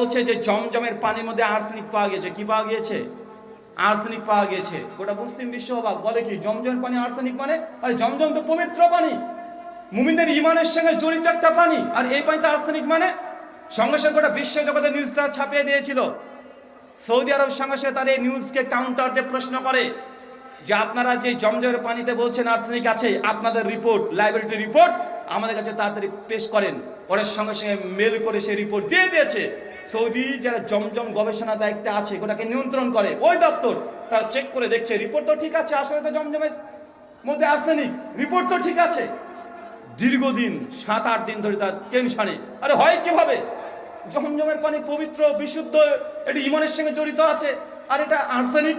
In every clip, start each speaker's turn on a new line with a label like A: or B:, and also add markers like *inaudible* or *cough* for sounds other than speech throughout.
A: বলছে যে জমজমের পানির মধ্যে আর্সেনিক পাওয়া গেছে কি পাওয়া গিয়েছে? আর্সেনিক পাওয়া গেছে গোটা মুসলিম বিশ্ব অবাক। বলে কি, জমজমের পানি আর্সেনিক মানে? আরে জমজম তো পবিত্র পানি। মুমিনদের ইমানের সঙ্গে জড়িত একটা পানি। আর এই পানিতে আর্সেনিক মানে? সঙ্গে সঙ্গে গোটা বিশ্ব জগতে নিউজটা ছাপিয়ে দিয়েছিল। সৌদি আরব সঙ্গে সঙ্গে তাদের এই নিউজকে কাউন্টার দিয়ে প্রশ্ন করে যে, আপনারা যে জমজমের পানিতে বলছেন আর্সেনিক আছে, আপনাদের রিপোর্ট লাইব্রেরিটির রিপোর্ট আমাদের কাছে তাড়াতাড়ি পেশ করেন। ওদের সঙ্গে সঙ্গে মেল করে সেই রিপোর্ট দিয়ে দিয়েছে। সৌদি যারা জমজম গবেষণা দায়িত্বে আছে ওটাকে নিয়ন্ত্রণ করে। ওই দপ্তর, তারা চেক করে দেখছে রিপোর্ট তো ঠিক আছে, আসলে তো জমজমের মধ্যে আর্সেনিক রিপোর্ট তো ঠিক আছে। দীর্ঘদিন, সাত, আট দিন ধরে তার টেনশনে আরে হয় কীভাবে? জমজমের পানি পবিত্র, বিশুদ্ধ, এটি ইমানের সঙ্গে জড়িত আছে, আর এটা আর্সেনিক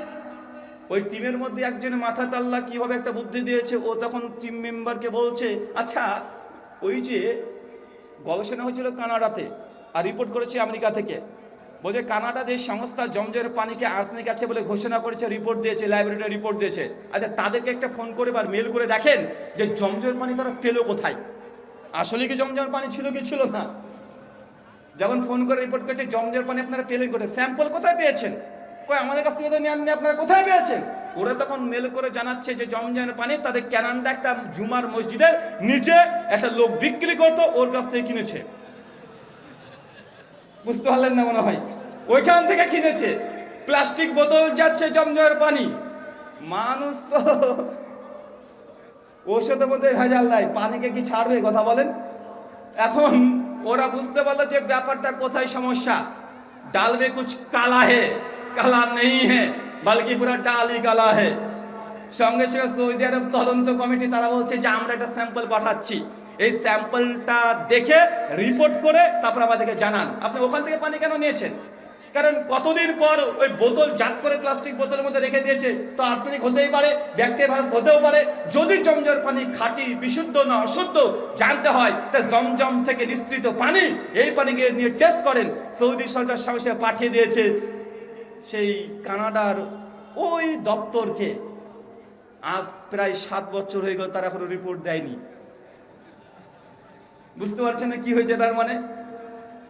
A: ওই টিমের মধ্যে একজনের মাথা তাল্লা কীভাবে একটা বুদ্ধি দিয়েছে, ও তখন টিম মেম্বারকে বলছে আচ্ছা ওই যে গবেষণা হয়েছিল কানাডাতে আর রিপোর্ট করেছে আমেরিকা থেকে। বলছে, কানাডা যে সংস্থা জমজমের পানিকে আর্সেনিক আছে বলে ঘোষণা করেছে রিপোর্ট দিয়েছে লাইব্রেরিটা রিপোর্ট দিয়েছে। আচ্ছা তাদেরকে একটা ফোন করে বা মেল করে দেখেন যে জমজমের পানি তারা পেল কোথায়। আসলে কি জমজমের পানি ছিল কি ছিল না? যখন ফোন করে রিপোর্ট করেছে, জমজমের পানি আপনারা পেলেন কোথায়? স্যাম্পল কোথায় পেয়েছেন? কই আমাদের কাছ থেকে তো নেননি আপনারা কোথায় পেয়েছেন? ওরা তখন মেল করে জানাচ্ছে যে জমজমের পানি তাদের ক্যানান্ডা একটা জুমার মসজিদের নিচে একটা লোক বিক্রি করতো, ওর কাছ থেকে কিনেছে। বুঝতে পারলেন না মনে হয়। ওইখান থেকে কিনেছে। প্লাস্টিক বোতল যাচ্ছে জমজমের পানি। মানুষ তো ওষুধের মধ্যে ভেজাল নাই। পানিকে কি ছাড়বে কথা বলেন? এখন ওরা বুঝতে পারল যে ব্যাপারটা কোথায় সমস্যা। ডাল মে কুছ কালা হে, কালা নেই হে, বালকি পুরা ডালই কালা হে। সঙ্গে সঙ্গে সৌদি আরব তদন্ত কমিটি তারা বলছে যে আমরা একটা স্যাম্পল পাঠাচ্ছি। এই স্যাম্পলটা দেখে রিপোর্ট করে তারপর আমাদেরকে জানান। আপনি ওখান থেকে পানি কেন নিয়েছেন? কারণ কতদিন পর ওই বোতল, জাত করে প্লাস্টিক বোতলের মধ্যে রেখে দিয়েছে, তো আর্সেনিক হতেই পারে ব্যাকটেরিয়া ভাইরাস হতেও পারে। যদি জমজমের পানি খাঁটি, বিশুদ্ধ না অশুদ্ধ জানতে হয়, তা জমজম থেকে নিঃসৃত পানি, এই পানিকে নিয়ে টেস্ট করেন। সৌদি সরকার সঙ্গে পাঠিয়ে দিয়েছে। সেই কানাডার ওই দপ্তরকে আজ প্রায় সাত বছর হয়ে গেল, তারা এখনও রিপোর্ট দেয়নি। বুঝতে পারছেন না কি হয়েছে তার মানে?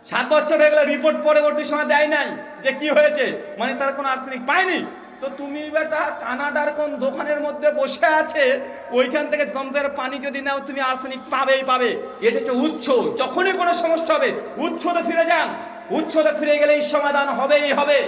A: সাত বছর হয়ে গেলে রিপোর্ট পরবর্তী সময় দেয় নাই যে কি হয়েছে। মানে তার কোনো আর্সেনিক পায়নি। তো তুমি বেটা কানাডার কোন দোকানের মধ্যে বসে আছে, ওইখান থেকে জমজের পানি যদি নাও, তুমি আর্সেনিক পাবেই পাবে। এটা হচ্ছে উৎস। যখনই কোনো সমস্যা হবে, উৎসতে ফিরে যান। উৎসতে ফিরে গেলেই সমাধান হবেই হবে।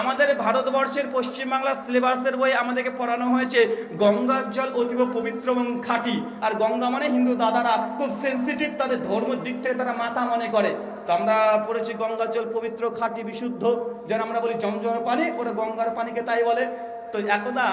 A: আমাদের ভারতবর্ষের পশ্চিমবাংলার সিলেবাসের বই আমাদেরকে পড়ানো হয়েছে। গঙ্গার জল অতীব পবিত্র এবং খাঁটি। আর গঙ্গা মানে হিন্দু দাদারা খুব সেন্সিটিভ তাদের ধর্মের দিক থেকে তারা মাথা মনে করে। তো আমরা পড়েছি গঙ্গার জল পবিত্র, খাঁটি, বিশুদ্ধ। যেন আমরা বলি জমজমের পানি, ওরা গঙ্গার পানিকে তাই বলে। তো একদা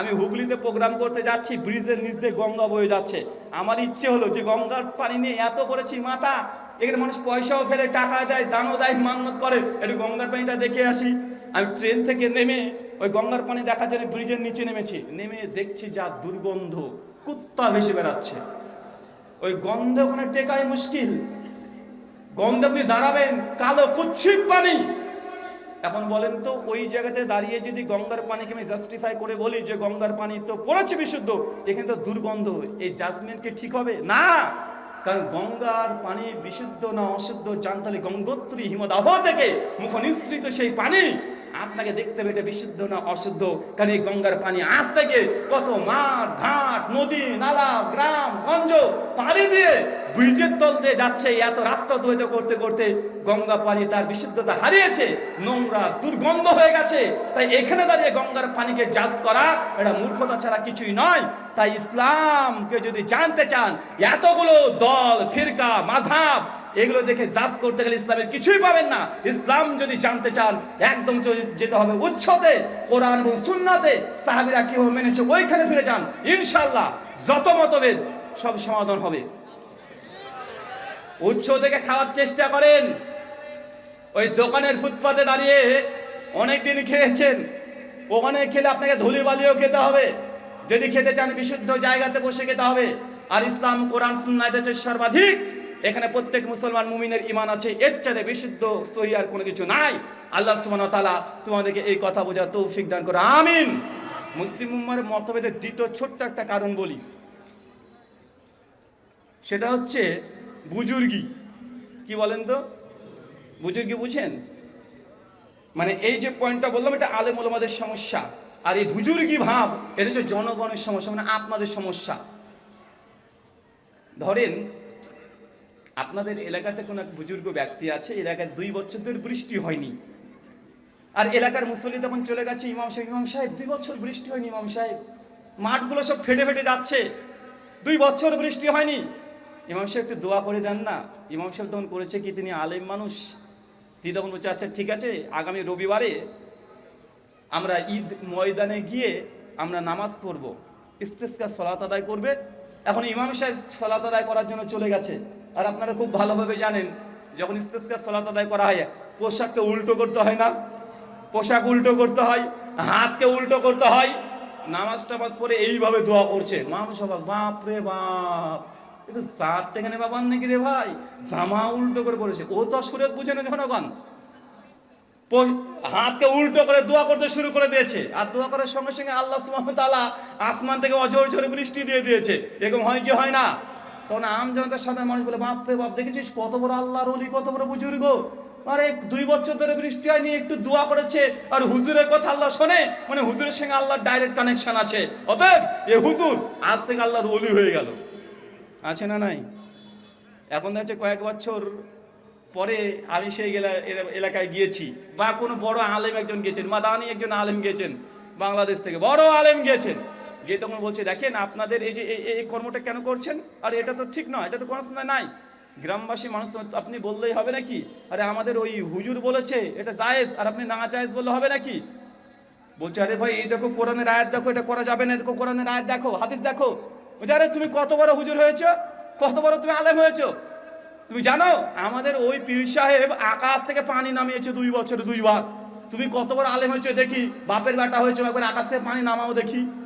A: আমি হুগলিতে প্রোগ্রাম করতে যাচ্ছি, ব্রিজের নিচ দিয়ে গঙ্গা বয়ে যাচ্ছে। আমার ইচ্ছে হলো যে গঙ্গার পানি নিয়ে এত করেছি মাথা এখানে মানুষ পয়সাও ফেলে, টাকা দেয়, দানও দেয়, মান্নত করে। একটু গঙ্গার পানিটা দেখে আসি। আমি ট্রেন থেকে নেমে ওই গঙ্গার পানি দেখার জন্য ব্রিজের নিচে নেমেছি। নেমে দেখছি যা দুর্গন্ধ, কুত্তা ভেসে বেড়াচ্ছে। ওই গন্ধ ওখানে টেকাই মুশকিল। গন্ধ আপনি দাঁড়াবেন, কালো কুচ্ছিত পানি। এখন বলেন তো, ওই জায়গাতে দাঁড়িয়ে যদি গঙ্গার পানিকে আমি জাস্টিফাই করে বলি যে গঙ্গার পানি তো পড়েছে বিশুদ্ধ, এখানে তো দুর্গন্ধ। এই জাজমেন্ট কি ঠিক হবে? না! কারণ গঙ্গার পানি বিশুদ্ধ না অশুদ্ধ জানতে হলে গঙ্গোত্রী হিমদাহ থেকে মুখ নিঃসৃত সেই পানি আপনাকে দেখতে হবে এটা বিশুদ্ধ না অশুদ্ধ? কারণ এই গঙ্গার পানি আজ থেকে কত মাঠ, ঘাট, নদী, নালা, গ্রাম, গঞ্জ, পানি দিয়ে ব্রিজের তল দিয়ে যাচ্ছে। এত রাস্তা অতিবাহিত করতে করতে গঙ্গা পানি তার বিশুদ্ধতা হারিয়েছে। নোংরা, দুর্গন্ধ হয়ে গেছে। তাই এখানে দাঁড়িয়ে গঙ্গার পানিকে জাজ করা এটা মূর্খতা ছাড়া কিছুই নয়। তাই ইসলামকে যদি জানতে চান, এতগুলো দল, ফিরকা মাঝাব এগুলো দেখে জাজ করতে গেলে ইসলামের কিছুই পাবেন না। ইসলাম যদি জানতে চান, একদম যেতে হবে উচ্ছতে কোরআন এবং সুন্নাতে, সাহাবিরা কীভাবে মেনেছে ওইখানে ফিরে যান। ইনশাল্লাহ যত মতভেদ, সব সমাধান হবে। উৎস থেকে খাওয়ার চেষ্টা করেন। ওই দোকানের ফুটপাতে দাঁড়িয়ে অনেক দিন খেয়েছেন। ওখানে খেলে আপনাকে ধুলি বালিও খেতে হবে। যদি খেতে চান, বিশুদ্ধ জায়গাতে বসে খেতে হবে। আর ইসলাম, কোরআন সুন্না এটা হচ্ছে সর্বাধিক এখানে প্রত্যেক মুসলমান মুমিনের ইমান আছে। এর চাইতে বিশুদ্ধ, সহি আর কোনো কিছু নাই। আল্লাহ সুবহানাহু তালা তোমাদেরকে এই কথা বোঝা তৌফিক দান করো আমিন। মুসলিম উম্মার মতভেদের দ্বিতীয় ছোট্ট একটা কারণ বলি। সেটা হচ্ছে বুজুর্গি। কি বলেন তো? বুজুর্গি বুঝেন? মানে এই যে পয়েন্টটা বললাম, এটা আলেম ওলামাদের সমস্যা। আর এই বুজুর্গি ভাব, এটা হচ্ছে জনগণের সমস্যা মানে আপনাদের সমস্যা। ধরেন আপনাদের এলাকাতে কোনো এক বুজুর্গ ব্যক্তি আছে, এলাকায় দুই বছর ধরে বৃষ্টি হয়নি। আর এলাকার মুসল্লি তখন চলে গেছে ইমাম সাহেব ইমাম সাহেব, দুই বছর বৃষ্টি হয়নি ইমাম সাহেব। মাঠগুলো সব ফেটে ফেটে যাচ্ছে। দুই বছর বৃষ্টি হয়নি। ইমাম সাহেব একটু দোয়া করে দেন না। ইমাম সাহেব তখন করেছে কি, তিনি আলেম মানুষ। তিনি তখন বলছে আচ্ছা ঠিক আছে, আগামী রবিবারে আমরা ঈদ ময়দানে গিয়ে আমরা নামাজ পড়ব। ইস্তেস্কার সলাত আদায় করবে। এখন ইমাম সাহেব সলাত আদায় করার জন্য চলে গেছে। আর আপনারা খুব ভালোভাবে জানেন, যখন ইস্তেস্কার সলাত আদায় করা হয়, পোশাককে উল্টো করতে হয় না। পোশাক উল্টো করতে হয়, হাতকে উল্টো করতে হয়। নামাজ টামাজ পরে এইভাবে দোয়া করছে। মানুষ অবাক বাপ রে বাপ। এটা সাত টেখানে বাবার নাকি রে ভাই? জামা উল্টো করে পড়েছে। ও তো সুরেত বুঝে না জনগণ। হাতকে উল্টো করে দোয়া করতে শুরু করে দিয়েছে। আর দোয়া করার সঙ্গে সঙ্গে আল্লাহ সুবহানাহু তাআলা আসমান থেকে অজর ঝরে বৃষ্টি দিয়ে দিয়েছে। এরকম হয় কি হয় না? তখন আম জনতার সাধারণ মানুষ বলে বাপ রে বাপ, দেখেছিস কত বড় আল্লাহর অলি কত বড় বুজুর্গ? আরে দুই বছর ধরে বৃষ্টি হয়নি, একটু দোয়া করেছে, আর হুজুরের কথা আল্লাহ শোনে মানে হুজুরের সঙ্গে আল্লাহর ডাইরেক্ট কানেকশন আছে। অতএব, এ হুজুর, আজ থেকে আল্লাহর অলি হয়ে গেল। আছে না নাই? এখন দেখছে কয়েক বছর পরে আমি সেই এলাকায় গিয়েছি, বা কোনো বড় আলেম একজন গেছেন, মাদানি একজন আলেম গেছেন, বাংলাদেশ থেকে। বড় আলেম গেছেন। গিয়ে তখন বলছে, দেখেন আপনাদের এই যে এই- কর্মটা কেন করছেন? আর এটা তো ঠিক নয়, এটা তো কোনো নাই। গ্রামবাসী মানুষ আপনি বললেই হবে নাকি? আরে আমাদের ওই হুজুর বলেছে, এটা জায়েজ, আর আপনি না জায়েজ বললে হবে নাকি? বলছে, আরে ভাই এই দেখো কোরআনের আয়াত দেখো, এটা করা যাবে না দেখো কোরআনের আয়াত দেখো, হাদিস দেখো। বলছে, আরে তুমি কত বড় হুজুর হয়েছো? কত বড় তুমি আলেম হয়েছো? তুমি জানো, আমাদের ওই পীর সাহেব আকাশ থেকে পানি নামিয়েছে দুই বছরে, দুইবার। তুমি কত বড় আলেম হয়েছো দেখি, বাপের বেটা হয়েছো, একবার আকাশ থেকে পানি নামাও দেখি।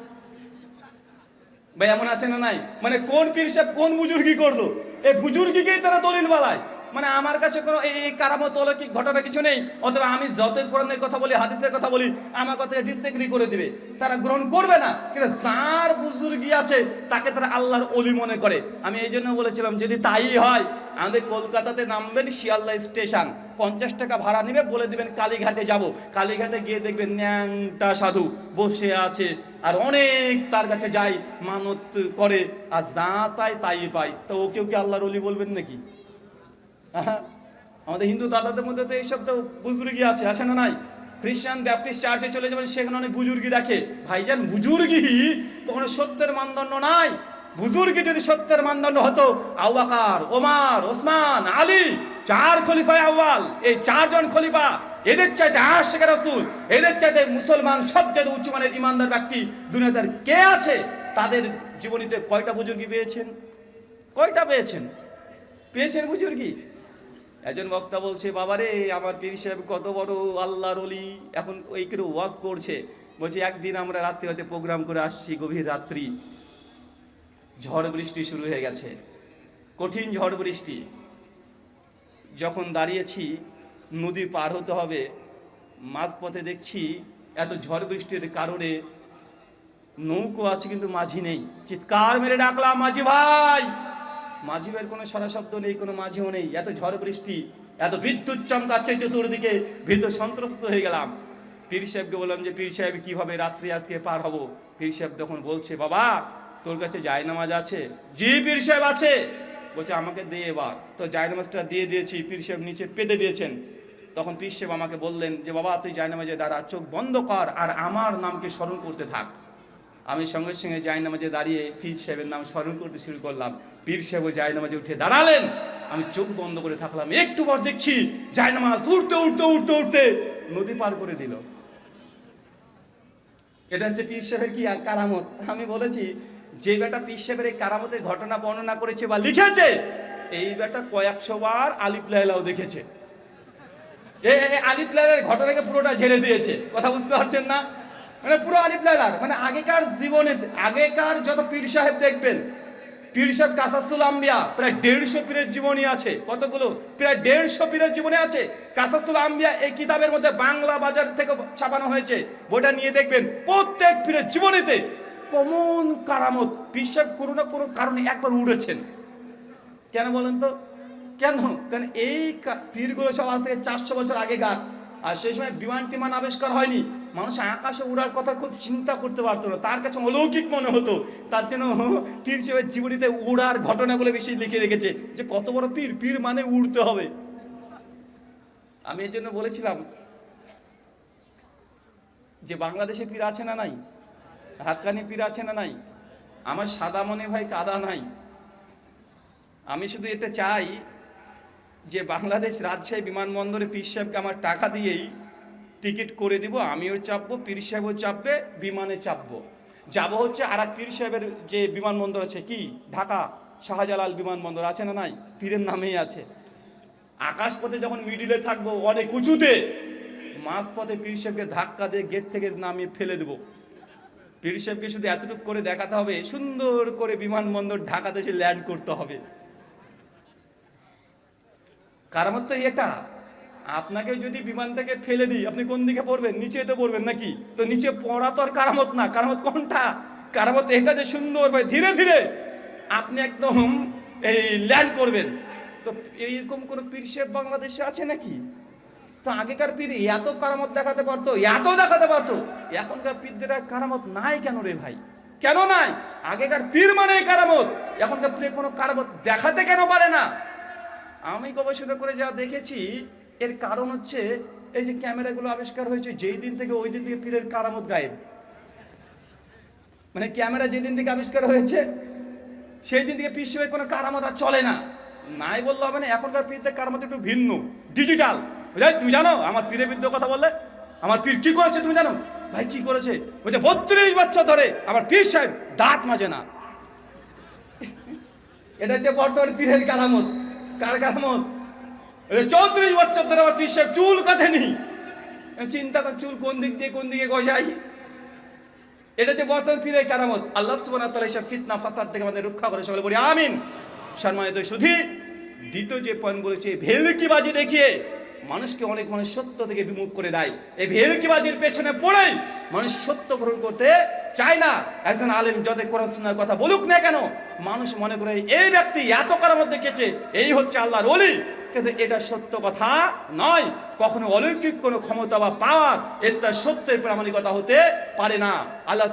A: ভাই, এমন আছে না নাই? মানে কোন পীর সাহেব কোন বুজুর্গি করল? এই বুজুর্গিকেই তারা দলিল বালায় মানে আমার কাছে কোনো এই কারামত অলৌকিক ঘটনা কিছু নেই। অথবা আমি যতই কোরআনের কথা বলি, হাদিসের কথা বলি, আমার কথা ডিসএগ্রি করে দিবে। তারা গ্রহণ করবে না। কিন্তু যার বুজুর্গি আছে, তাকে তারা আল্লাহর অলি মনে করে। আমি এই জন্য বলেছিলাম, যদি তাই হয়, আমাদের কলকাতাতে নামবেন শিয়ালদা স্টেশন। পঞ্চাশ টাকা ভাড়া নেবে, বলে দিবেন, কালীঘাটে যাব। কালীঘাটে গিয়ে দেখবেন ন্যাংটা সাধু বসে আছে। আর অনেক তার কাছে যাই, মানত করে, আর যা চায় তাই পায় তো ও কেউ কি আল্লাহর অলি বলবেন নাকি? আমাদের হিন্দু দাদাদের মধ্যে তো এইসব তো বুজুর্গি আছে আছে না নাই? খ্রিস্টান ব্যাপটিস্ট চার্চে চলে যাবেন, সেখানে অনেক বুজুর্গি দেখে। ভাইজান, বুজুর্গি কখনো সত্যের মানদণ্ড নাই? বুজুর্গি যদি সত্যের মানদণ্ড হতো, আউবাকার, ওমার, ওসমান, আলী, চার খলিফায় আউয়াল, এই চারজন খলিফা এদের চাইতে আশেখ রাসূল, এদের চাইতে মুসলমান সবচেয়ে উচ্চ মানের ইমানদার ব্যক্তি দুনিয়াতে কে আছে? তাদের জীবনীতে কয়টা বুজুর্গি পেয়েছেন? কয়টা পেয়েছেন? পেয়েছেন বুজুর্গি? একজন বক্তা বলছে, বাবারে, আমার পীর সাহেব কত বড় আল্লাহর অলি এখন ওই করে ওয়াজ করছে। বলছে, একদিন আমরা রাত্রি হতে প্রোগ্রাম করে আসছি, গভীর রাত্রি। ঝড় বৃষ্টি শুরু হয়ে গেছে। কঠিন ঝড় বৃষ্টি। যখন দাঁড়িয়েছি নদী পার হতে হবে। মাঝপথে দেখছি এত ঝড় বৃষ্টির কারণে নৌকো আছে কিন্তু মাঝি নেই। চিৎকার মেরে ডাকলাম, মাঝি ভাই! মাঝি ভাইয়ের কোনো সারা শব্দ নেই, কোনো মাঝিও নেই। এত ঝড় বৃষ্টি, এত বিদ্যুৎ চমকাচ্ছে চতুর্দিকে, ভীত সন্ত্রস্ত হয়ে গেলাম। পীর সাহেবকে বললাম যে, পীর সাহেব, কীভাবে রাত্রি আজকে পার হব? পীর সাহেব তখন বলছে, বাবা, তোর কাছে জায়নামাজ আছে? জি, পীর সাহেব, আছে। বলছে, আমাকে দে এবার। তো জায়নামাজটা দিয়ে দিয়েছি, পীর সাহেব নিচে পেতে দিয়েছেন। তখন পীর সাহেব আমাকে বললেন যে, বাবা, তুই জায়নামাজে দাঁড়া, চোখ বন্ধ কর আর আমার নামকে স্মরণ করতে থাক। আমি সঙ্গে সঙ্গে জায় নামাজে দাঁড়িয়ে পীর সাহেবের নাম স্মরণ করতে শুরু করলাম। পীর সাহেব জায় নামাজে উঠে দাঁড়ালেন। আমি চোখ বন্ধ করে থাকলাম, একটু পর দেখছি জায় নামাজ উঠতে উঠতে উঠতে উঠতে নদী পার করে দিল। এটা হচ্ছে পীর সাহেবের কি কারামত? আমি বলেছি, যে বেটা পীর সাহেবের এই কারামতের ঘটনা বর্ণনা করেছে বা লিখেছে, এই বেটা কয়েকশো বার আলিফ লাইলাও দেখেছে। আলিফ লাইলার ঘটনাকে পুরোটা ঝেড়ে দিয়েছে। কথা বুঝতে পারছেন না? মানে পুরো আলিফ লাইলার মানে আগেকার জীবনে, আগেকার যত পীর সাহেব দেখবেন, পীর সাহেব কাসাসুল আম্বিয়া, প্রায় দেড়শো পীরের জীবনী আছে। কতগুলো? প্রায় দেড়শো পীরের জীবনী আছে। কাসাসুল আম্বিয়া এই কিতাবের মধ্যে বাংলা বাজার থেকে ছাপানো হয়েছে। বইটা নিয়ে দেখবেন, প্রত্যেক পীরের জীবনীতে কমন কারামত। পীর সাহেব কোনো না কোনো কারণে একবার উড়েছেন। কেন বলেন তো? কেন? কারণ এই পীরগুলো সব আজ থেকে চারশো বছর আগেকার। আর সেই সময় বিমান টিমান আবিষ্কার হয়নি। মানুষ আকাশে উড়ার কথা খুব চিন্তা করতে পারতো না। তার কাছে অলৌকিক মনে হতো। তার জন্য *laughs* পীর সাহেবের জীবনীতে উড়ার ঘটনাগুলো বেশি লিখে রেখেছে যে কত বড় পীর? পীর মানে উড়তে হবে। আমি এর জন্য বলেছিলাম যে বাংলাদেশে পীর আছে না নাই? হাক্কানি পীর আছে না নাই? আমার সাদা মনে ভাই কাদা নাই। আমি শুধু এটা চাই যে বাংলাদেশ রাজশাহী বিমানবন্দরে পীর সাহেবকে আমার টাকা দিয়েই টিকিট করে দিব, আমিও চাপবো, পীর সাহেবও চাপবে, বিমানে চাপবো। যাব হচ্ছে আর এক পীর সাহেবের যে বিমানবন্দর আছে, কি? ঢাকা শাহজালাল বিমানবন্দর আছে না নাই? পীরের নামেই আছে। আকাশপথে যখন মিডিলে থাকব, অনেক উঁচুতে, মাঝপথে পীর সাহেবকে ধাক্কা দিয়ে গেট থেকে নামিয়ে ফেলে দেবো। পীর সাহেবকে শুধু এতটুকু করে দেখাতে হবে, সুন্দর করে বিমানবন্দর ঢাকাতে এসে ল্যান্ড করতে হবে। কারামত তো এটা আপনাকে যদি বিমান থেকে ফেলে দিই, আপনি কোন দিকে পড়বেন? নিচে তো পড়বেন নাকি? তো নিচে পড়া তো আর কারামত না। কারামত কোনটা? কারামত এটা যে সুন্দর ভাই, ধীরে ধীরে আপনি একদম এই ল্যান্ড করবেন। তো এইরকম কোনো পীর বাংলাদেশে আছে নাকি? তো আগেকার পীর এত কারামত দেখাতে পারতো, এত দেখাতে পারতো। এখনকার পীরদের কারামত নাই কেন রে ভাই? কেন নাই? আগেকার পীর মানে কারামত। এখনকার পীর কোনো কারামত দেখাতে কেন পারে না? আমি গবেষণা করে যা দেখেছি, এর কারণ হচ্ছে এই যে ক্যামেরাগুলো আবিষ্কার হয়েছে, যেই দিন থেকে ওই দিন থেকে পীরের কারামত গায়েব। মানে ক্যামেরা যেদিন থেকে আবিষ্কার হয়েছে, সেই দিন থেকে পীর সাহেবের কোনো কারামত আর চলে না। নাই বললে হবে না, এখনকার পীরদের কারামত একটু ভিন্ন ডিজিটাল বুঝলে তুমি জানো, আমার পীরের বিরুদ্ধে কথা বললে? আমার পীর কি করেছে তুমি জানো? ভাই, কি করেছে? বলছে, বত্রিশ বছর ধরে আমার পীর সাহেব দাঁত মাজে না। এটা হচ্ছে বর্তমান পীরের কারামত। কার কারামত চৌত্রিশ বছর ধরে আমার পীর সাহেব চুল কাটেনি চিন্তা কর, চুল কোন দিক দিয়ে কোন দিকে গজাই? এটা হচ্ছে বর্তমান পীরের কারামত। আল্লাহ সুবহানাহু ওয়া তাআলা এসব ফিতনা, ফাসাদ থেকে আমাদের রক্ষা করে। সকলে বলি, আমিন। সম্মানিত শুধু দ্বিতীয় যে পয়েন্ট বলেছে, ভেলকিবাজি দেখিয়ে মানুষকে অনেক মানুষ সত্য থেকে বিমুখ করে দেয়। এই ভেলকিবাজির পেছনে পড়েই মানুষ সত্য গ্রহণ করতে চায় না। একজন আলেম যত কোরআন সুন্নার কথা বলুক না কেন, মানুষ মনে করে এই ব্যক্তি এত কারোর মধ্যে কেছে এই হচ্ছে আল্লাহর অলি কিন্তু এটা সত্য কথা নয়। কখনো অলৌকিক কোনো ক্ষমতা বা পাওয়ার, এটা সত্যের প্রামাণিকতা হতে পারে না। আল্লাহ